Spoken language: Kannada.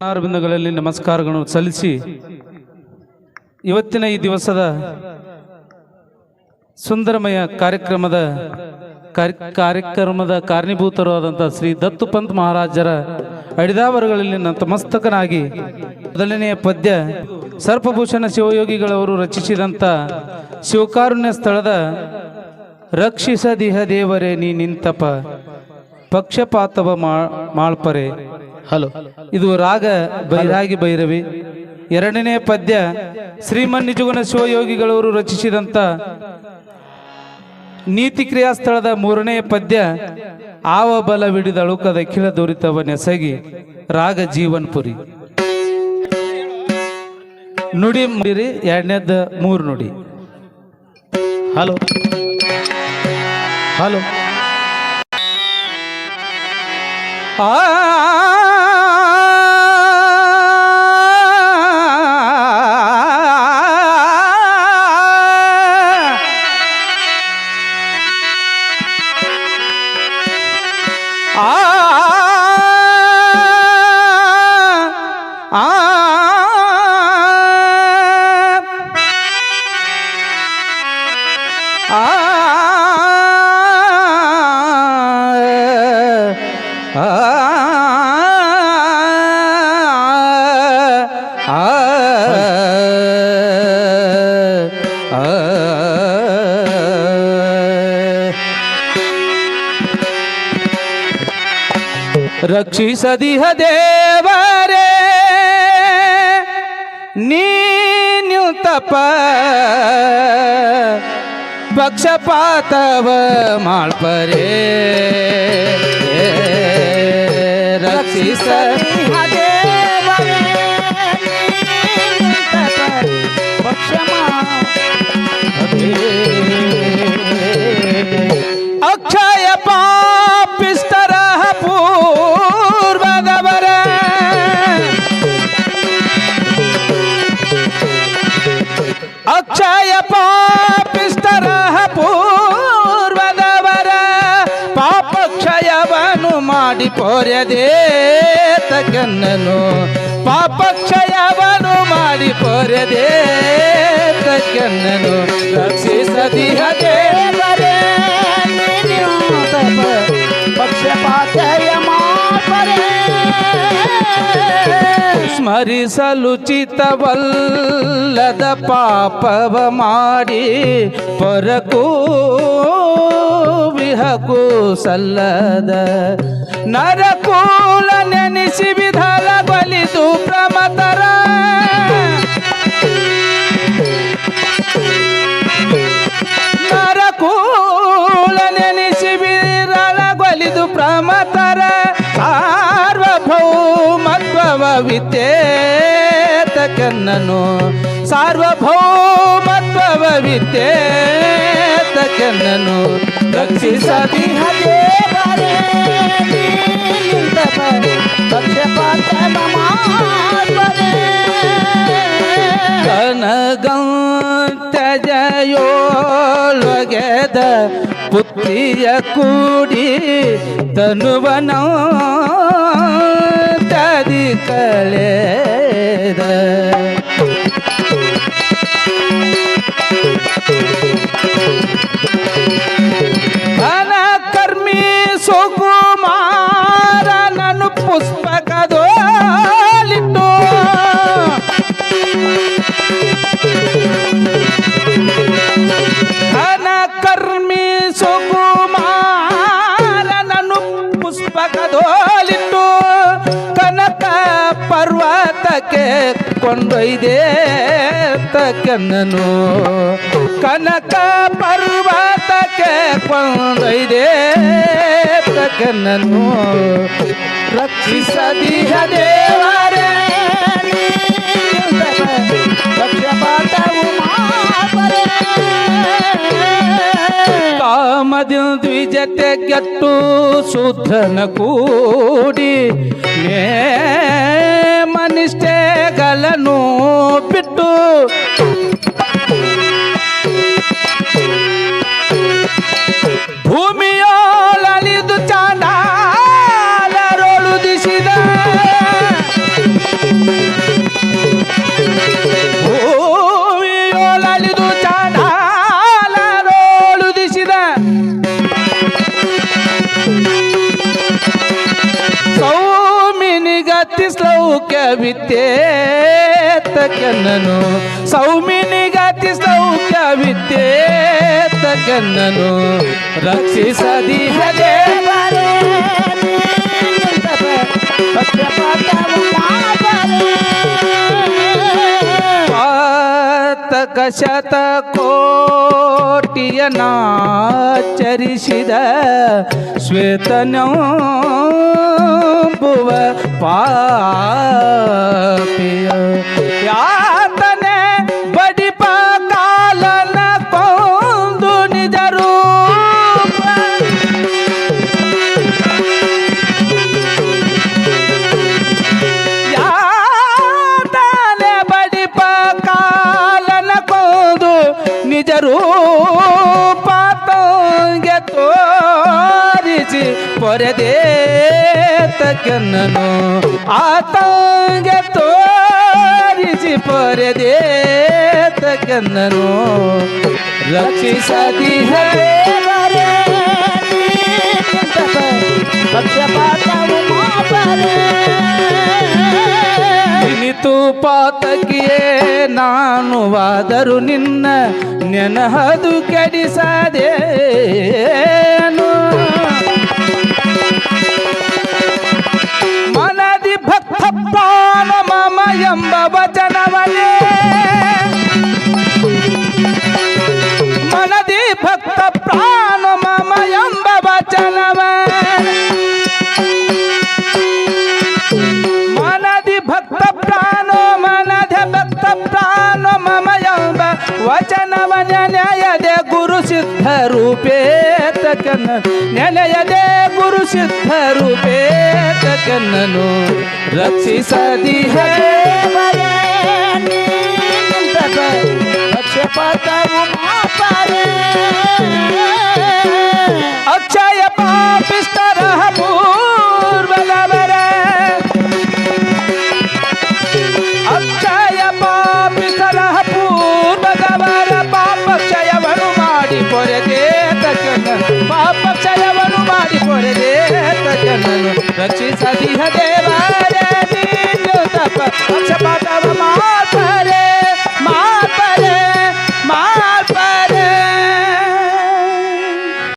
ಅರವಿಂದಗಳಲ್ಲಿ ನಮಸ್ಕಾರಗಳನ್ನು ಸಲ್ಲಿಸಿ ಇವತ್ತಿನ ಈ ದಿವಸದ ಸುಂದರಮಯ ಕಾರ್ಯಕ್ರಮದ ಕಾರ್ಯ- ಕಾರ್ಯಕ್ರಮದ ಕಾರಣೀಭೂತರಾದಂಥ ಶ್ರೀ ದತ್ತು ಪಂತ್ ಮಹಾರಾಜರ ಅಡಿದಾವರಗಳಲ್ಲಿ ನತಮಸ್ತಕನಾಗಿ ಮೊದಲನೆಯ ಪದ್ಯ ಸರ್ಪಭೂಷಣ ಶಿವಯೋಗಿಗಳವರು ರಚಿಸಿದಂಥ ಶಿವಕಾರುಣ್ಯ ಸ್ಥಳದ ರಕ್ಷಿಸದಿಹ ದೇವರೇ ನೀ ನಿಂತಪ, ಪಕ್ಷಪಾತವ ಮಾಳ್ಪರೆ. ಹಲೋ. ಇದು ರಾಗ ಬೈರಾಗಿ ಭೈರವಿ. ಎರಡನೇ ಪದ್ಯ ಶ್ರೀಮನ್ ನಿಜಗುಣ ಶಿವಯೋಗಿಗಳವರು ರಚಿಸಿದಂಥ ನೀತಿ ಕ್ರಿಯಾ ಸ್ಥಳದ ಮೂರನೇ ಪದ್ಯ, ಆವ ಬಲವಿಡಿದ ಅಳುಕದ ಕಿಳ ದೊರಿತವ ನೆಸಗಿ, ರಾಗ ಜೀವನ್ಪುರಿ. ನುಡಿ ಮುಡಿರಿ, ಎರಡನೇದ ಮೂರು ನುಡಿ. ಹಲೋ. ಹಲೋ. ಆ. ರಕ್ಷಿಸದಿಹ ದೇವರೇ ನೀನು ತಪ ಪಕ್ಷಪಾತವ ಮಾಡ್ಪರೇ. ರಕ್ಷಿಸದಿಹ ಮಾಡಿ ಪೋರ್ಯದೇ ಪಾಪ ಕ್ಷಯವನು ಮಾಡಿ ಪೋರ್ಯದೇ ತಗನ್ನನು ರಕ್ಷಿಸದಿಹ ದೇವರೇ ಪಕ್ಷಪಾತಯ ಸ್ಮರಿಸಲು ಚಿತ್ತವಲ್ಲದ ಪಾಪವ ಮಾಡಿ ಪರಕೂ, ವಿಹಕು ಸಲ್ಲದ ನರಕೂಲ ನೆನೆಸಿ ವಿಧಲ ಬಲಿದು ಪ್ರಮತರ ನರಕೂಲ ನೆನೆಸಿ ವಿರಳಗೊಲಿದು ಪ್ರಮತರ ಸಾರ್ವಭೌಮತ್ವ ವಿತ್ತೇತ ಕನ್ನನು ಸಾರ್ವಭೌಮತ್ವ ವಿತ್ತೇತ ಕನ್ನನು ರಕ್ಷಿಸದಿಹ ದೇವರೇ. ಕನಗಂತಜಯೋಳಗೆದ ಪುತ್ರಿಯ ಕೂಡಿ ತನುವನ ತದಿ ಕಳೆದ ಘನ ಕರ್ಮಿ ಸುಕುಮಾರ ನನು ಪುಸ್ತಕದೋಲಿಟ್ಟು ಕೊಂಡೊಯ್ದೆ ತಕ್ಕನ್ನನು ಕನಕ ಪರ್ವತಕ್ಕೆ ಕೊಂಡೊಯ್ದೆ ತಕ್ಕನ್ನನು ರಕ್ಷಿಸದಿಹ ದೇವರೇ ಪಕ್ಷಪಾತವು ಕಾಮದ ದ್ವಿಜತೆ ಗೆಟ್ಟು ಶುದ್ಧನ ಕೂಡಿ, ನೇ ಮನಿಷ್ಠೆಗಳನ್ನು ಬಿಟ್ಟು ಶ್ಲೌಕ್ಯ ವಿದ್ಯೇತ ಕೆನ್ನನು ಸೌಮಿನಿಗತಿ ಶ್ಲೌಕ್ಯ ವಿದ್ಯೇತ ಕೆನ್ನನು ರಕ್ಷಿಸದಿಹ ದೇವರೇ ಪಾತಕ ಶತ ಕೋಟಿಯ ನಾಚರಿಸಿದ புவ பாபியா ಪೊರೆದೇ ತಕ್ಕನ್ನನು ಆತಂಗೆ ತೋರಿಸಿ ಪೊರೆದೇ ತಕ್ಕನ್ನನು ರಕ್ಷಿಸದಿಹ ನಿತು ಪಾತಕಿಯೇ ನಾನು ವಾದರು ನಿನ್ನ ನೆನಹದು ಕೆಡಿಸದೇನು ಎಂಬ ವಚನವ ನೆನೆಯದೆ ಗುರು ಸಿದ್ಧ ರೂಪೇತ ಕನ್ನ ನೆನೆಯದೆ ಗುರು ಸಿದ್ಧ ರೂಪೇತ ಕನ್ನನು ರಕ್ಷಿಸದಿಹ ಅಕ್ಷಯ लक्ष्मी सभी देवा